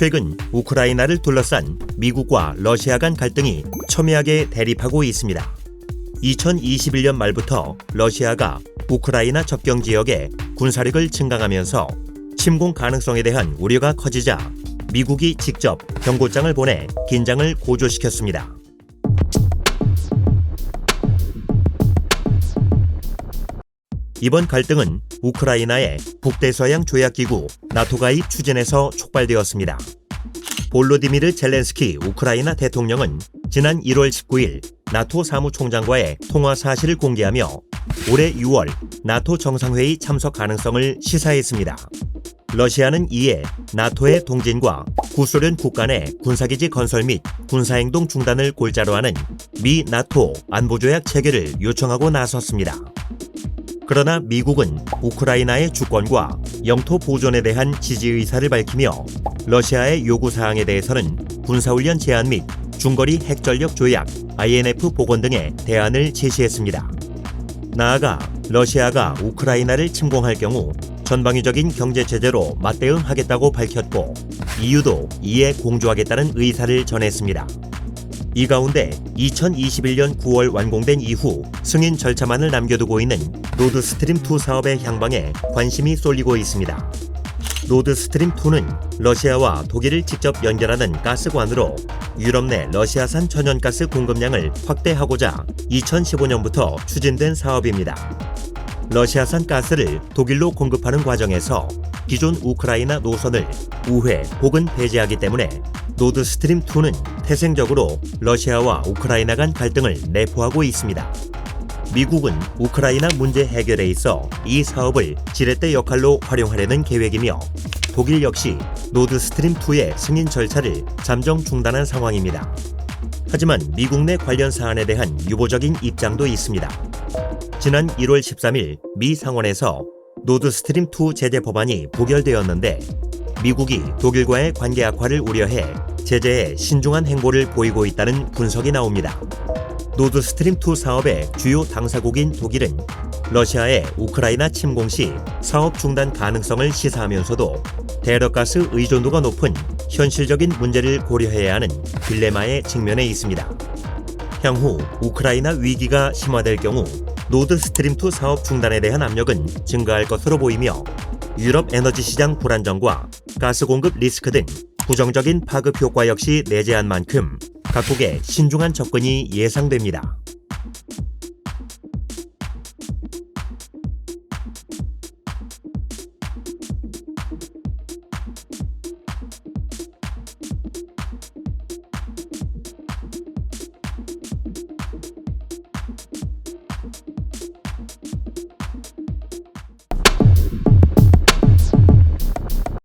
최근 우크라이나를 둘러싼 미국과 러시아 간 갈등이 첨예하게 대립하고 있습니다. 2021년 말부터 러시아가 우크라이나 접경 지역에 군사력을 증강하면서 침공 가능성에 대한 우려가 커지자 미국이 직접 경고장을 보내 긴장을 고조시켰습니다. 이번 갈등은 우크라이나의 북대서양 조약기구 나토 가입 추진에서 촉발되었습니다. 볼로디미르 젤렌스키 우크라이나 대통령은 지난 1월 19일 나토 사무총장과의 통화 사실을 공개하며 올해 6월 나토 정상회의 참석 가능성을 시사했습니다. 러시아는 이에 나토의 동진과 구소련 국간의 군사기지 건설 및 군사행동 중단을 골자로 하는 미 나토 안보조약 체결을 요청하고 나섰습니다. 그러나 미국은 우크라이나의 주권과 영토 보존에 대한 지지 의사를 밝히며 러시아의 요구 사항에 대해서는 군사훈련 제한 및 중거리 핵전력 조약 INF 복원 등의 대안을 제시했습니다. 나아가 러시아가 우크라이나를 침공할 경우 전방위적인 경제 체제로 맞대응하겠다고 밝혔고 EU도 이에 공조하겠다는 의사를 전했습니다. 이 가운데 2021년 9월 완공된 이후 승인 절차만을 남겨두고 있는 노드 스트림 2 사업의 향방에 관심이 쏠리고 있습니다. 노드 스트림 2는 러시아와 독일을 직접 연결하는 가스관으로 유럽 내 러시아산 천연가스 공급량을 확대하고자 2015년부터 추진된 사업입니다. 러시아산 가스를 독일로 공급하는 과정에서 기존 우크라이나 노선을 우회 혹은 배제하기 때문에 노드 스트림 2는 태생적으로 러시아와 우크라이나 간 갈등을 내포하고 있습니다. 미국은 우크라이나 문제 해결에 있어 이 사업을 지렛대 역할로 활용하려는 계획이며 독일 역시 노드 스트림 2의 승인 절차를 잠정 중단한 상황입니다. 하지만 미국 내 관련 사안에 대한 유보적인 입장도 있습니다. 지난 1월 13일 미 상원에서 노드 스트림 2 제재 법안이 부결되었는데 미국이 독일과의 관계 악화를 우려해 제재에 신중한 행보를 보이고 있다는 분석이 나옵니다. 노드 스트림 2 사업의 주요 당사국인 독일은 러시아의 우크라이나 침공 시 사업 중단 가능성을 시사하면서도 대러가스 의존도가 높은 현실적인 문제를 고려해야 하는 딜레마에 직면해 있습니다. 향후 우크라이나 위기가 심화될 경우 노드 스트림 2 사업 중단에 대한 압력은 증가할 것으로 보이며 유럽 에너지 시장 불안정과 가스 공급 리스크 등 부정적인 파급 효과 역시 내재한 만큼 각국의 신중한 접근이 예상됩니다.